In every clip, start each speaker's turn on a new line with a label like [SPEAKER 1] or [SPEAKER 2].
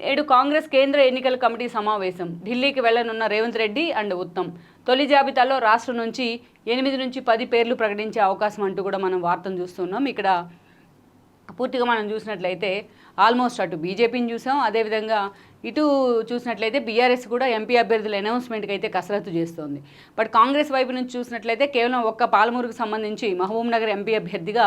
[SPEAKER 1] నేడు కాంగ్రెస్ కేంద్ర ఎన్నికల కమిటీ సమావేశం. ఢిల్లీకి వెళ్ళనున్న రేవంత్ రెడ్డి అండ్ ఉత్తమ్. తొలి జాబితాలో రాష్ట్రం నుంచి ఎనిమిది నుంచి పది పేర్లు ప్రకటించే అవకాశం అంటూ కూడా మనం వార్తను చూస్తున్నాం. ఇక్కడ పూర్తిగా మనం చూసినట్లయితే ఆల్మోస్ట్ అటు బీజేపీని చూసాం. అదేవిధంగా ఇటు చూసినట్లయితే బీఆర్ఎస్ కూడా ఎంపీ అభ్యర్థుల అనౌన్స్మెంట్కి అయితే కసరత్తు చేస్తోంది. బట్ కాంగ్రెస్ వైపు నుంచి చూసినట్లయితే కేవలం ఒక్క పాలమూరుకు సంబంధించి మహబూబ్నగర్ ఎంపీ అభ్యర్థిగా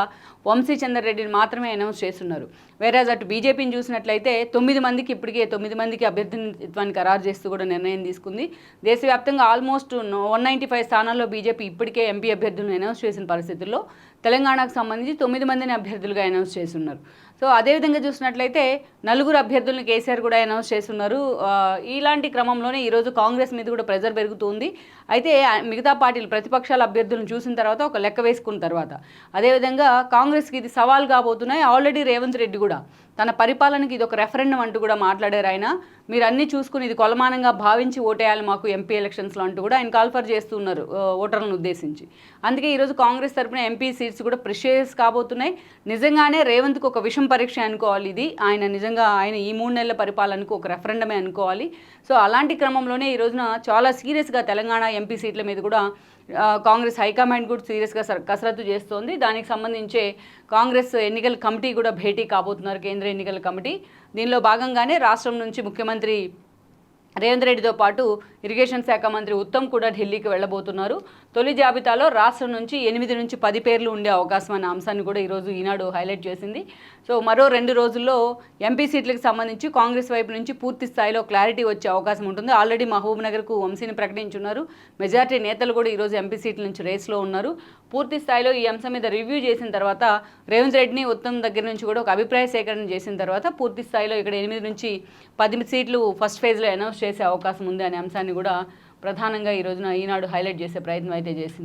[SPEAKER 1] వంశీ చంద్రరెడ్డిని మాత్రమే అనౌన్స్ చేస్తున్నారు. వేరేజ్ అటు బీజేపీని చూసినట్లయితే తొమ్మిది మందికి ఇప్పటికే తొమ్మిది మందికి అభ్యర్థిత్వాన్ని ఖరారు చేస్తూ కూడా నిర్ణయం తీసుకుంది. దేశవ్యాప్తంగా ఆల్మోస్ట్ వన్ నైంటీ ఫైవ్ స్థానాల్లో బీజేపీ ఇప్పటికే ఎంపీ అభ్యర్థులను అనౌన్స్ చేసిన పరిస్థితుల్లో తెలంగాణకు సంబంధించి తొమ్మిది మందిని అభ్యర్థులుగా అనౌన్స్ చేస్తున్నారు. సో అదేవిధంగా చూసినట్లయితే నలుగురు అభ్యర్థులను కేసీఆర్ కూడా అనౌన్స్ చేస్తున్నారు. ఇలాంటి క్రమంలోనే ఈరోజు కాంగ్రెస్ మీద కూడా ప్రెజర్ పెరుగుతుంది. అయితే మిగతా పార్టీలు ప్రతిపక్షాల అభ్యర్థులను చూసిన తర్వాత ఒక లెక్క వేసుకున్న తర్వాత అదేవిధంగా కాంగ్రెస్కి ఇది సవాల్ కాబోతున్నాయి ఆల్రెడీ రేవంత్ రెడ్డి కూడా తన పరిపాలనకి ఇది ఒక రెఫరెండం అంటూ కూడా మాట్లాడారు ఆయన. మీరు అన్ని చూసుకుని ఇది కొలమానంగా భావించి ఓటేయాలి మాకు ఎంపీ ఎలక్షన్స్లో అంటూ కూడా ఆయన కాల్ఫర్ చేస్తున్నారు ఓటర్లను ఉద్దేశించి. అందుకే ఈరోజు కాంగ్రెస్ తరపున ఎంపీ సీట్స్ కూడా ప్రిషియస్ కాబోతున్నాయి. నిజంగానే రేవంత్కు ఒక విషం పరీక్ష అనుకోవాలి ఇది. ఆయన నిజంగా ఆయన ఈ మూడు నెలల పరిపాలనకు ఒక రెఫరెండమే అనుకోవాలి. సో అలాంటి క్రమంలోనే ఈ రోజున చాలా సీరియస్గా తెలంగాణ ఎంపీ సీట్ల మీద కూడా కాంగ్రెస్ హైకమాండ్ కూడా సీరియస్గా కసరత్తు చేస్తోంది. దానికి సంబంధించే కాంగ్రెస్ ఎన్నికల కమిటీ కూడా భేటీ కాబోతున్నారు కేంద్ర ఎన్నికల కమిటీ. దీనిలో భాగంగానే రాష్ట్రం నుంచి ముఖ్యమంత్రి రేవంత్ రెడ్డితో పాటు ఇరిగేషన్ శాఖ మంత్రి ఉత్తమ్ కూడా ఢిల్లీకి వెళ్ళబోతున్నారు. తొలి జాబితాలో రాష్ట్రం నుంచి ఎనిమిది నుంచి పది పేర్లు ఉండే అవకాశం అనే అంశాన్ని కూడా ఈరోజు ఈనాడు హైలైట్ చేసింది. సో మరో రెండు రోజుల్లో ఎంపీ సీట్లకు సంబంధించి కాంగ్రెస్ వైపు నుంచి పూర్తి స్థాయిలో క్లారిటీ వచ్చే అవకాశం ఉంటుంది. ఆల్రెడీ మహబూబ్ నగర్కు వంశీని ప్రకటించున్నారు. మెజార్టీ నేతలు కూడా ఈరోజు ఎంపీ సీట్ల నుంచి రేస్లో ఉన్నారు. పూర్తి స్థాయిలో ఈ అంశం మీద రివ్యూ చేసిన తర్వాత రేవంత్ రెడ్డిని ఉత్తమ్ దగ్గర నుంచి కూడా ఒక అభిప్రాయ సేకరణ చేసిన తర్వాత పూర్తి స్థాయిలో ఇక్కడ ఎనిమిది నుంచి పది సీట్లు ఫస్ట్ ఫేజ్లో అనౌన్స్ చేసే అవకాశం ఉంది అనే అంశాన్ని కూడా ప్రధానంగా ఈ రోజున ఈనాడు హైలైట్ చేసే ప్రయత్నం అయితే చేసింది.